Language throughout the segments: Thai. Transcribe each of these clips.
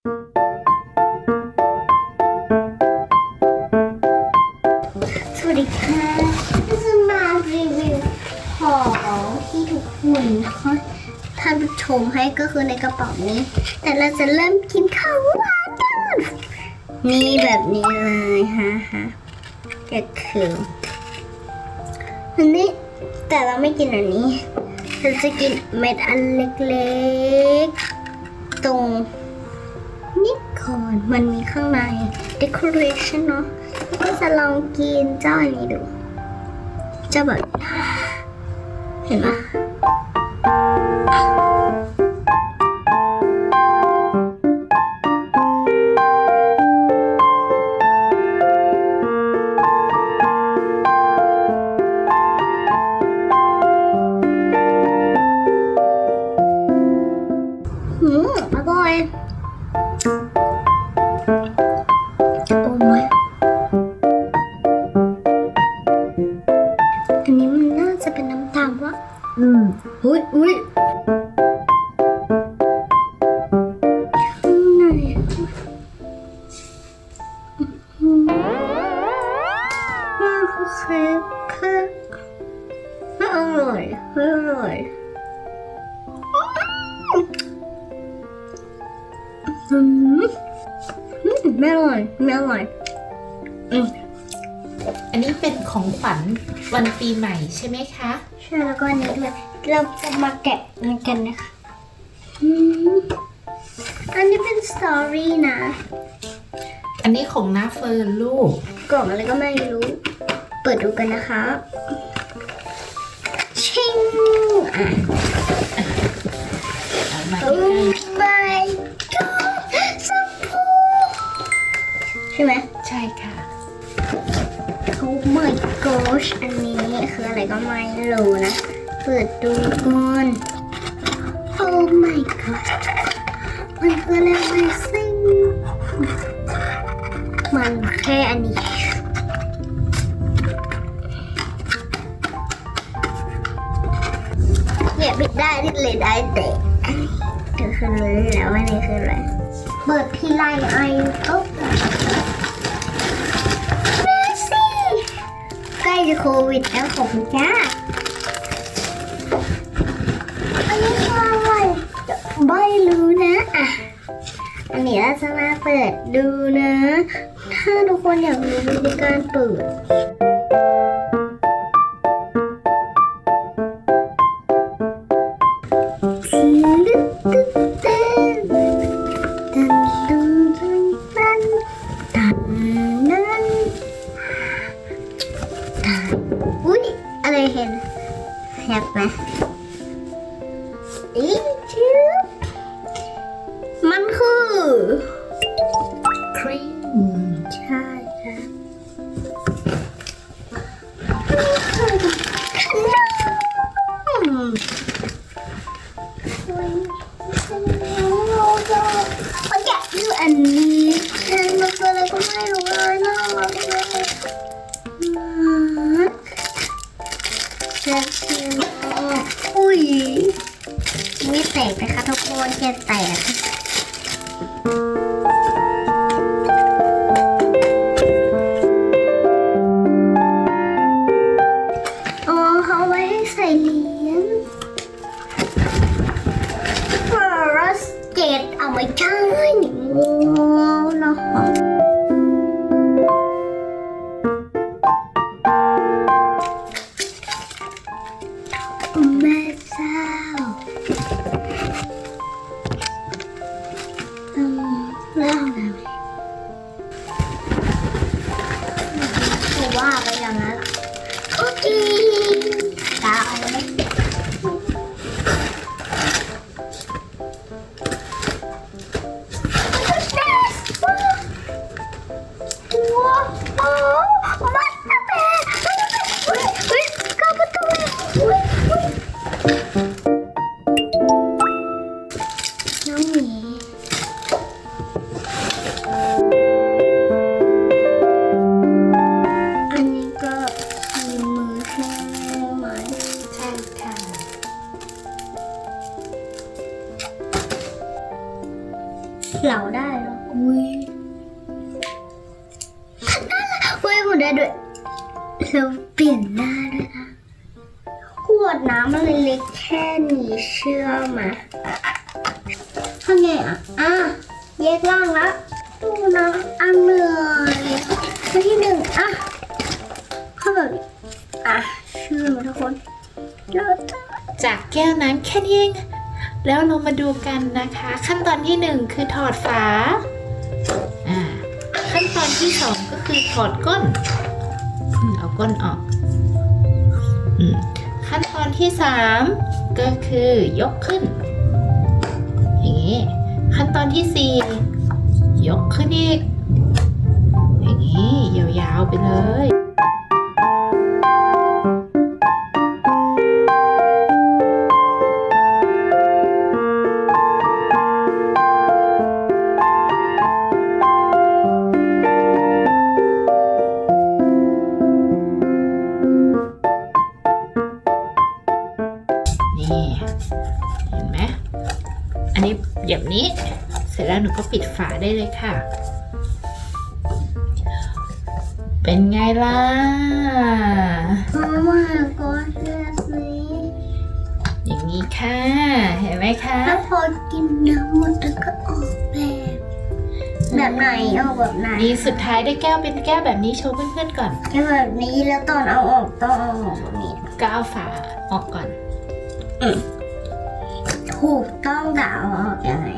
สวัสดีค่ะจะมารีวิวของที่ทุกคนนท่านผู้ชมให้ก็คือในกระเป๋านี้ แต่เราจะเริ่มกินข้าวหวานกันมีแบบนี้เลยฮะฮะก็คืออันนี้แต่เราไม่กินอันนี้เราจะกินเม็ดอันเล็กๆ ตรง ก่อน มันมีข้างใน decoration เนาะก็จะลองกินเจ้าอันนี้ดู จะแบบ เห็นไห คือเค้กเค้กไม่อร่อยไม่อร่อยอืมอืมไม่อร่อยไม่อร่อยอืมอันนี้เป็นของขวัญวันปีใหม่ใช่ไหมคะใช่แล้วก็อันนี้ด้วยเราจะมาแกะมันกันนะคะอืมอันนี้เป็นสตอรี่นะ อันนี้ของน้าเฟิร์นลูกกล่องอะไรก็ไม่รู้ เปิดดูกันนะคะชิงอะเอามาโอ้ใกล้ my god สัมพูใช่ไหมใช่ค่ะโอ้ my gosh อันนี้คืออะไรก็ไม่รู้นะ เปิดดูก่อนโอ้ my god มันคืออะไรไม่ซิงมันแค่อันนี้ เนี่ยบิดได้ที่เลยได้แต่ก็คือรู้แล้วว่านี่คืออะไรเปิดทีไรไอก็เมซี่ใกล้จะโควิดแล้วขอบคุณจ้าอันนี้คืออะไรไม่รู้นะอะอันนี้เราจะมาเปิดดูนะ ถ้าทุกคนอยากรู้วิธีการเปิด เห็นอยากไหม ทุกคนแค่แตก ว่าไปอย่า ได้เหรอ อุ้ยอุ้ยหมุนได้ด้วยเราเปลี่ยนหน้าด้วยนะขวดน้ำมันเล็กแค่นี้เชื่อมาข้างไงอะ อะแยกล่างละดูนะอันเหนื่อยตัวที่หนึ่งอะเข้าแบบอะเชื่อมาทุกคนเราจะจากแก้วน้ำแค่นี้เอง แล้วเรามาดูกันนะคะ ขั้นตอนที่หนึ่งคือถอดฝาอ่าขั้นตอนที่สองก็คือถอดก้นเอาก้นออกอืมขั้นตอนที่สามก็คือยกขึ้นอย่างนี้ขั้นตอนที่สี่ยกขึ้นอีกอย่างนี้ยาวๆไปเลย นี่เห็นไหมอันนี้แบบนี้ เสร็จแล้วหนูก็ปิดฝาได้เลยค่ะ เป็นไงล่ะโอ้ my god เลือดนี้อย่างนี้ค่ะ เห็นไหมคะแล้วพอกินน้ำหมดแล้วก็ออกแบบ แบบไหนออกแบบไหนนี่สุดท้ายได้แก้วเป็นแก้วแบบนี้โชว์เพื่อนๆก่อนแค่แบบนี้แล้วตอนเอาออกต้องเอาออกแบบนี้ก็เอาฝาออกก่อน ถูกต้องแต่เอาออกยังไง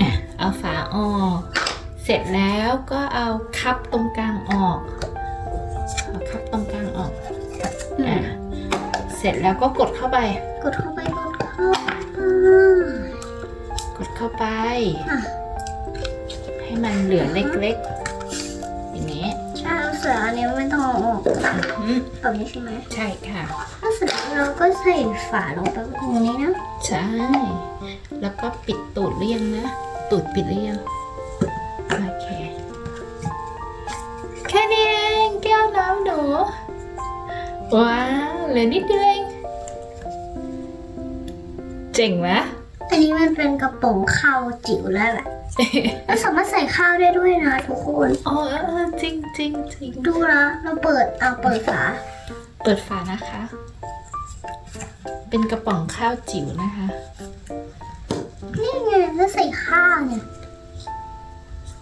อะเอาฝาออก เสร็จแล้วก็เอาคับตรงกลางออกเอาคับตรงกลางออกอะเสร็จแล้วก็กดเข้าไป กดเข้าไปกดเข้าไปกดเข้าไป อะให้มันเหลือเล็กๆอย่างนี้ใช่เอาเสืออันนี้ไม่ต้องเอาออกอืมแบบนี้ใช่ไหมใช่ค่ะถ้าเสร็จแล้ว เราก็ใส่ฝาลงไปตรงนี้นะ ใช่ แล้วก็ปิดตูดหรือยังนะ ตูดปิดหรือยังโอเค แค่นี้เองแก้วน้ำหนูว้าวเหลือนิดเดียวเองเจ๋งไหมอันนี้มันเป็นกระป๋องข้าวจิ๋วแล้วแหละเราสามารถใส่ข้าวได้ด้วยนะทุกคนอ๋อเออจริงจริงจริงดูนะ เราเปิดเอาเปิดฝา เปิดฝานะคะ เป็นกระป๋องข้าวจิ๋วนะคะ นี่ไงแล้วใส่ข้าวเนี่ย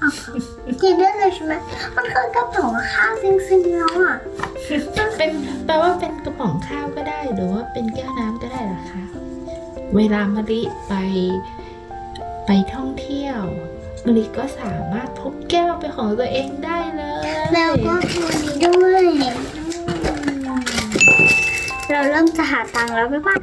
อ้าวกินได้เลยใช่ไหมมันคือกระป๋องข้าวจริงๆแล้วอะเป็นแปลว่าเป็นกระป๋องข้าวก็ได้หรือว่าเป็นแก้วน้ำก็ได้เหรอคะ เวลามะลิไปไปท่องเที่ยวมะลิก็สามารถพกแก้วเป็นของตัวเองได้เลย แล้วก็ตัวนี้ด้วย เราเริ่มจะหาตังค์แล้ว บ๊ายบาย